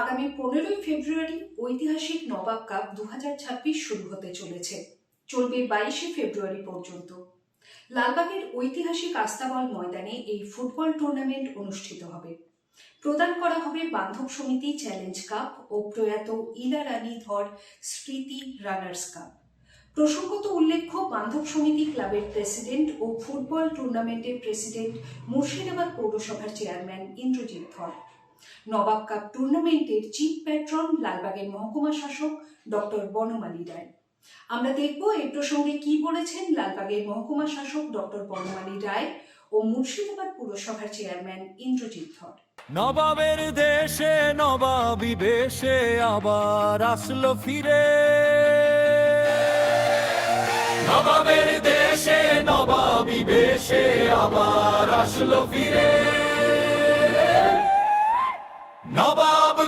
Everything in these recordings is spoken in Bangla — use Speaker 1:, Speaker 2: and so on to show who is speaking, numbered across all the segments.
Speaker 1: আগামী পনেরোই ফেব্রুয়ারি ঐতিহাসিক নবাব কাপ দু হাজার ছাব্বিশ শুরু হতে চলেছে। চলবে বাইশে ফেব্রুয়ারি পর্যন্ত। লালবাগের ঐতিহাসিক আস্তাবল ময়দানে এই ফুটবল টুর্নামেন্ট অনুষ্ঠিত হবে। প্রদান করা হবে বান্ধব সমিতি চ্যালেঞ্জ কাপ ও প্রয়াত ইলা রানী ধর স্মৃতি রানার্স কাপ। প্রসঙ্গত উল্লেখ্য, বান্ধব সমিতি ক্লাবের প্রেসিডেন্ট ও ফুটবল টুর্নামেন্টের প্রেসিডেন্ট মুর্শিদাবাদ পৌরসভার চেয়ারম্যান ইন্দ্রজিৎ ধর। নবাব কাপ টুর্নামেন্টের চিফ প্যাট্রন লালবাগের মহকুমা শাসক ডক্টর বনমালী রায় আমরা দেখব এই প্রসঙ্গে কি বলেছেন লালবাগের মহকুমা শাসক ডক্টর বনমালী রায় ও মুর্শিদাবাদ পুরসভার চেয়ারম্যান ইন্দ্রজিৎ ধর।
Speaker 2: নবাবের দেশে, নবাবি বেশে আবার আসলো ফিরে। নবাবের দেশে, নবাবি বেশে আবার আসলো ফিরে। নবাব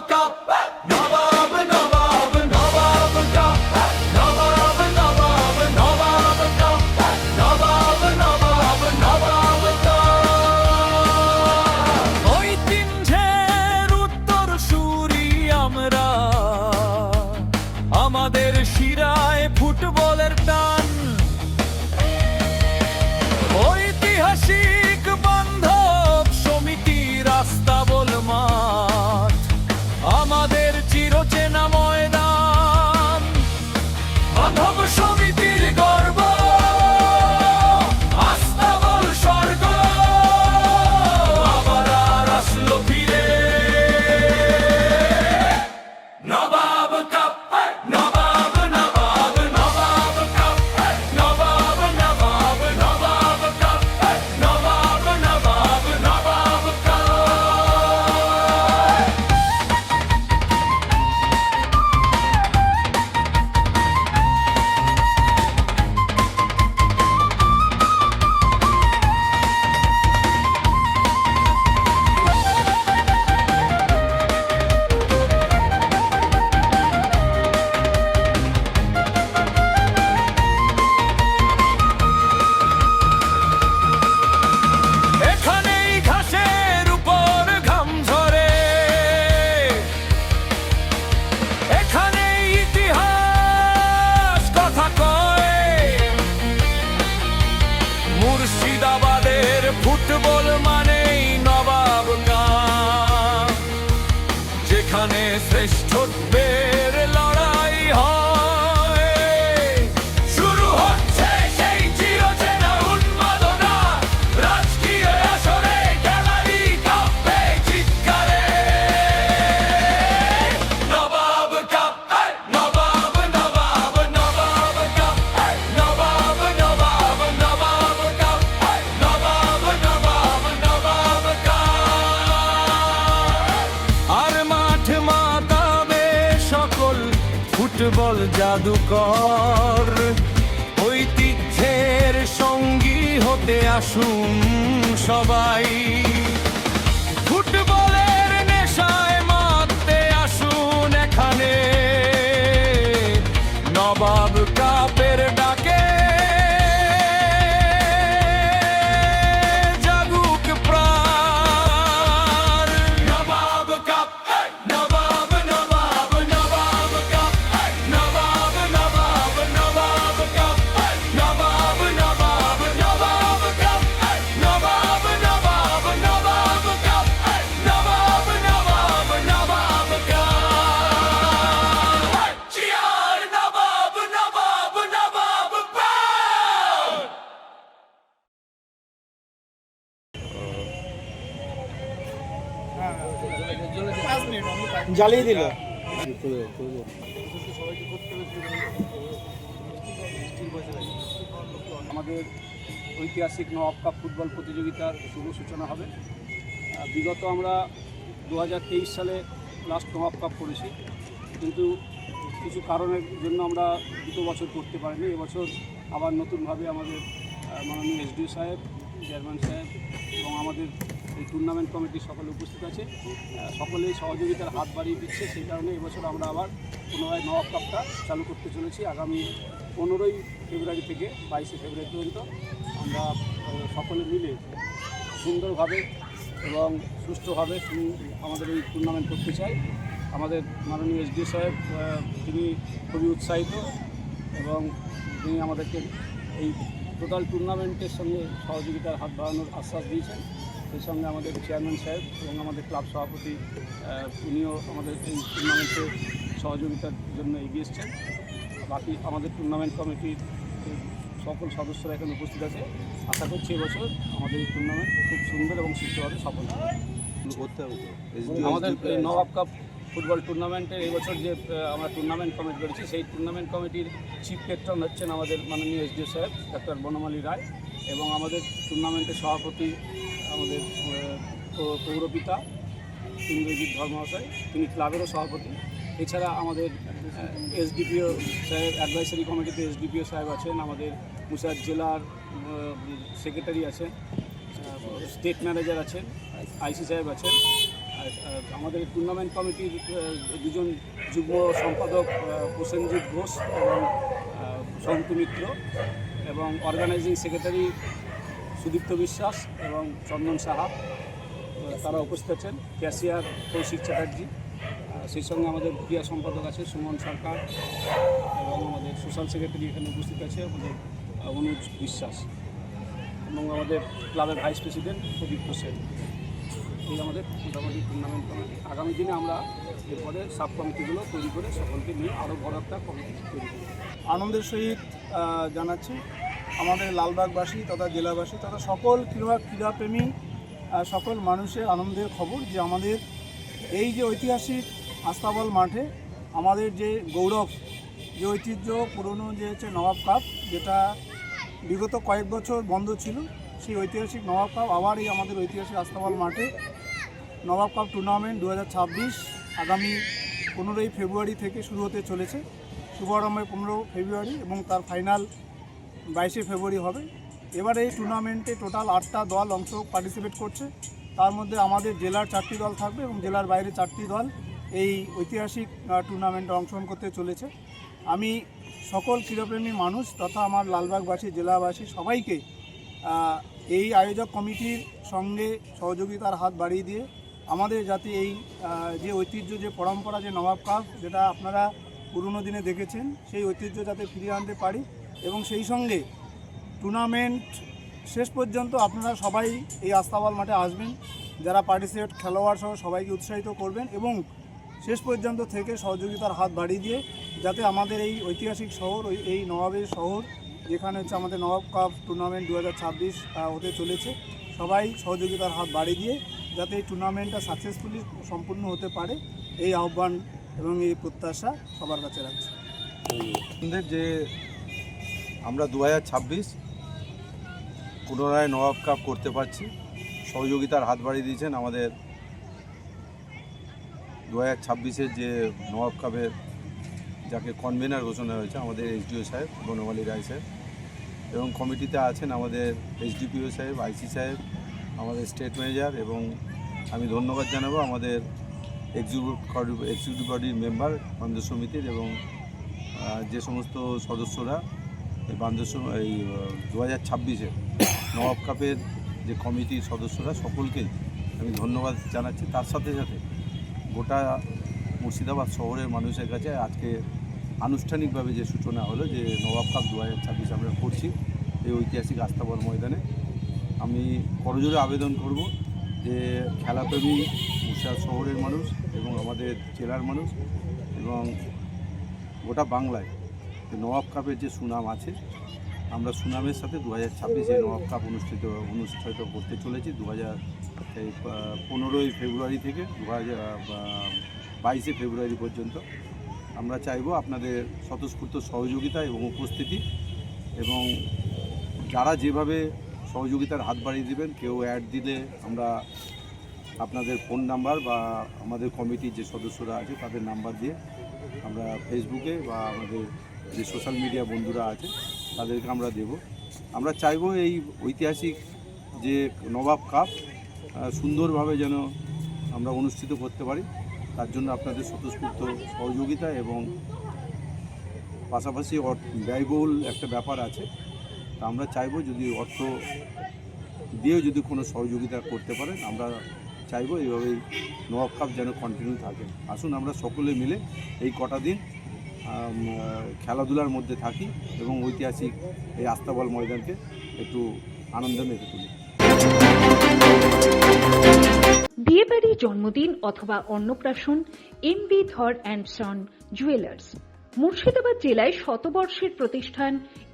Speaker 2: যেখানে জাদুকর ঐতিহ্যের সঙ্গী হতে আসুন সবাই।
Speaker 3: জ্বালিয়ে দিল।
Speaker 4: আমাদের ঐতিহাসিক নবাব কাপ ফুটবল প্রতিযোগিতার শুভ সূচনা হবে। বিগত আমরা দু হাজার তেইশ সালে লাস্ট নবাব কাপ করেছি। কিন্তু কিছু কারণের জন্য আমরা দুটো বছর করতে পারিনি। এবছর আবার নতুনভাবে আমাদের মাননীয় এসডিও সাহেব, চেয়ারম্যান সাহেব এবং আমাদের এই টুর্নামেন্ট কমিটির সকলে উপস্থিত আছে। সকলেই সহযোগিতার হাত বাড়িয়ে দিচ্ছে। সেই কারণে এবছর আমরা আবার পুনরায় নবাব কাপটা চালু করতে চলেছি। আগামী পনেরোই ফেব্রুয়ারি থেকে বাইশে ফেব্রুয়ারি পর্যন্ত আমরা সকলে মিলে সুন্দরভাবে এবং সুষ্ঠুভাবে আমাদের এই টুর্নামেন্ট করতে চাই। আমাদের মাননীয় এসডি সাহেব তিনি খুবই উৎসাহিত এবং তিনি আমাদেরকে এই টোটাল টুর্নামেন্টের সঙ্গে সহযোগিতার হাত বাড়ানোর আশ্বাস দিয়েছেন। সেই সঙ্গে আমাদের চেয়ারম্যান সাহেব এবং আমাদের ক্লাব সভাপতি উনিও আমাদের এই টুর্নামেন্টে সহযোগিতার জন্য এগিয়ে এসছেন। বাকি আমাদের টুর্নামেন্ট কমিটির সকল সদস্যরা এখানে উপস্থিত আছে। আশা করছি এবছর আমাদের এই টুর্নামেন্ট খুব সুন্দর এবং সুস্থভাবে সফল হবে।
Speaker 3: করতে হবে
Speaker 4: আমাদের নবাব কাপ ফুটবল টুর্নামেন্টের এই বছর যে আমরা টুর্নামেন্ট কমিটি করেছি, সেই টুর্নামেন্ট কমিটির চিফ পেট্রন হচ্ছেন আমাদের মাননীয় এসডিও সাহেব ডক্টর বনমালী রায়। এবং আমাদের টুর্নামেন্টের সভাপতি আমাদের পৌরপিতা ইন্দ্রজিৎ ধর্মহাশয়, তিনি ক্লাবেরও সভাপতি। এছাড়া আমাদের এসডিপিও সাহেব অ্যাডভাইসারি কমিটিতে এসডিপিও সাহেব আছেন, আমাদের মুসাদ জেলার সেক্রেটারি আছেন স্টেট ম্যানেজার আছেন, আইসি সাহেব আছেন আমাদের টুর্নামেন্ট কমিটির দুজন যুগ্ম সম্পাদক প্রসেনজিৎ ঘোষ এবং সন্তু মিত্র। এবং অর্গানাইজিং সেক্রেটারি সুদীপ্ত বিশ্বাস এবং চন্দন সাহা তারা উপস্থিত আছেন। ক্যাশিয়ার কৌশিক চ্যাটার্জি সেই সঙ্গে আমাদের ক্রিয়া সম্পাদক আছে সুমন সরকার এবং আমাদের সোশ্যাল সেক্রেটারি এখানে উপস্থিত আছে আমাদের অনুজ বিশ্বাস এবং আমাদের ক্লাবের ভাইস প্রেসিডেন্ট প্রদীপ হোসেন এই আমাদের মোটামুটি টুর্নামেন্ট কমিটি আগামী দিনে আমরা এরপরে সাব কমিটিগুলো তৈরি করে সকলকে নিয়ে আরও বড় একটা কমিটি তৈরি করব।
Speaker 5: আনন্দের সহিত জানাচ্ছি। আমাদের লালবাগবাসী তথা জেলাবাসী তথা সকল ক্রীড়া, ক্রীড়াপ্রেমী সকল মানুষের আনন্দের খবর যে আমাদের এই যে ঐতিহাসিক আস্তাবল মাঠে আমাদের যে গৌরব, যে ঐতিহ্য পুরনো যে হচ্ছে নবাব কাপ, যেটা বিগত কয়েক বছর বন্ধ ছিল, সেই ঐতিহাসিক নবাব কাপ আবার এই আমাদের ঐতিহাসিক আস্তাবল মাঠে নবাব কাপ টুর্নামেন্ট দু হাজার ছাব্বিশ আগামী পনেরোই ফেব্রুয়ারি থেকে শুরু হতে চলেছে। শুভারম্ভে পনেরো ফেব্রুয়ারি এবং তার ফাইনাল বাইশে ফেব্রুয়ারি হবে। এবার এই টুর্নামেন্টে টোটাল আটটা দল অংশ পার্টিসিপেট করছে। তার মধ্যে আমাদের জেলার চারটি দল থাকবে এবং জেলার বাইরে চারটি দল এই ঐতিহাসিক টুর্নামেন্টে অংশগ্রহণ করতে চলেছে। আমি সকল ক্রীড়াপ্রেমী মানুষ তথা আমার লালবাগবাসী, জেলাবাসী সবাইকে এই আয়োজক কমিটির সঙ্গে সহযোগিতার হাত বাড়িয়ে দিয়ে আমাদের যাতে এই যে ঐতিহ্য, যে পরম্পরা, যে নবাব কাপ যেটা আপনারা পুরনো দিনে দেখেছেন, সেই ঐতিহ্য যাতে ফিরিয়ে আনতে পারি এবং সেই সঙ্গে টুর্নামেন্ট শেষ পর্যন্ত আপনারা সবাই এই আস্তাবল মাঠে আসবেন, যারা পার্টিসিপেট খেলোয়াড় সহ সবাইকে উৎসাহিত করবেন এবং শেষ পর্যন্ত থেকে সহযোগিতার হাত বাড়িয়ে দিয়ে যাতে আমাদের এই ঐতিহাসিক শহর, ওই এই নবাবের শহর, যেখানে হচ্ছে আমাদের নবাব কাপ টুর্নামেন্ট দু হাজার ছাব্বিশ হতে চলেছে, সবাই সহযোগিতার হাত বাড়িয়ে দিয়ে যাতে এই টুর্নামেন্টটা সাকসেসফুলি সম্পূর্ণ হতে পারে, এই আহ্বান এবং এই প্রত্যাশা সবার কাছে রাখছি।
Speaker 3: যে আমরা দু হাজার ছাব্বিশ পুনরায় নবাব কাপ করতে পারছি, সহযোগিতার হাত বাড়িয়ে দিয়েছেন আমাদের দু হাজার ছাব্বিশের যে নবাব কাপের যাকে কনভেনার ঘোষণা হয়েছে, আমাদের এসডিও সাহেব, বনমালী রায় সাহেব, এবং কমিটিতে আছেন আমাদের এসডিপিও সাহেব, আইসি সাহেব, আমাদের স্টেট ম্যানেজার এবং আমি ধন্যবাদ জানাব আমাদের এক্সিকিউটিভ বডির মেম্বার বান্ধব সমিতির এবং যে সমস্ত সদস্যরা এই বান্ধব এই দু হাজার ছাব্বিশে নবাব কাপের যে কমিটির সদস্যরা সকলকেই আমি ধন্যবাদ জানাচ্ছি। তার সাথে সাথে গোটা মুর্শিদাবাদ শহরের মানুষের কাছে আজকে আনুষ্ঠানিকভাবে যে সূচনা হলো যে নবাব কাপ দু হাজার ছাব্বিশ আমরা করছি এই ঐতিহাসিক আস্তাবল ময়দানে। আমি করজোরে আবেদন করব যে খেলাপ্রেমী মুর্শিদাবাদ শহরের মানুষ এবং আমাদের জেলার মানুষ এবং গোটা বাংলায় নবাব কাপের যে সুনাম আছে, আমরা সুনামের সাথে দু হাজার ছাব্বিশে নবাব কাপ অনুষ্ঠিত অনুষ্ঠিত করতে চলেছি। দু হাজার এই পনেরোই ফেব্রুয়ারি থেকে দু হাজার বাইশে ফেব্রুয়ারি পর্যন্ত আমরা চাইব আপনাদের স্বতঃস্ফূর্ত সহযোগিতা এবং উপস্থিতি এবং যারা যেভাবে সহযোগিতার হাত বাড়িয়ে দেবেন, কেউ অ্যাড দিলে আমরা আপনাদের ফোন নাম্বার বা আমাদের কমিটির যে সদস্যরা আছে তাদের নাম্বার দিয়ে আমরা ফেসবুকে বা আমাদের যে সোশ্যাল মিডিয়া বন্ধুরা আছে তাদেরকে আমরা দেব। আমরা চাইব এই ঐতিহাসিক যে নবাব কাপ সুন্দরভাবে যেন আমরা অনুষ্ঠিত করতে পারি। তার জন্য আপনাদের স্বতঃস্ফূর্ত সহযোগিতা এবং পাশাপাশি ব্যয়বহুল একটা ব্যাপার আছে। তা আমরা চাইব যদি অর্থ দিয়েও যদি কোনো সহযোগিতা করতে পারেন, আমরা চাইব এইভাবেই নবাব কাপ যেন কন্টিনিউ থাকে আসুন আমরা সকলে মিলে এই কটা দিন খেলাধুলার মধ্যে থাকি এবং ঐতিহাসিক এই আস্তাবল ময়দানকে একটু আনন্দ মেখে তুলি।
Speaker 6: বিয়েবাড়ি জন্মদিন অথবা অন্নপ্রাশন M B Dhar and son jewellers Murshidabad জেলায় শতবর্ষের প্রতিষ্ঠান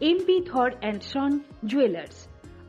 Speaker 6: M B Dhar and son jewellers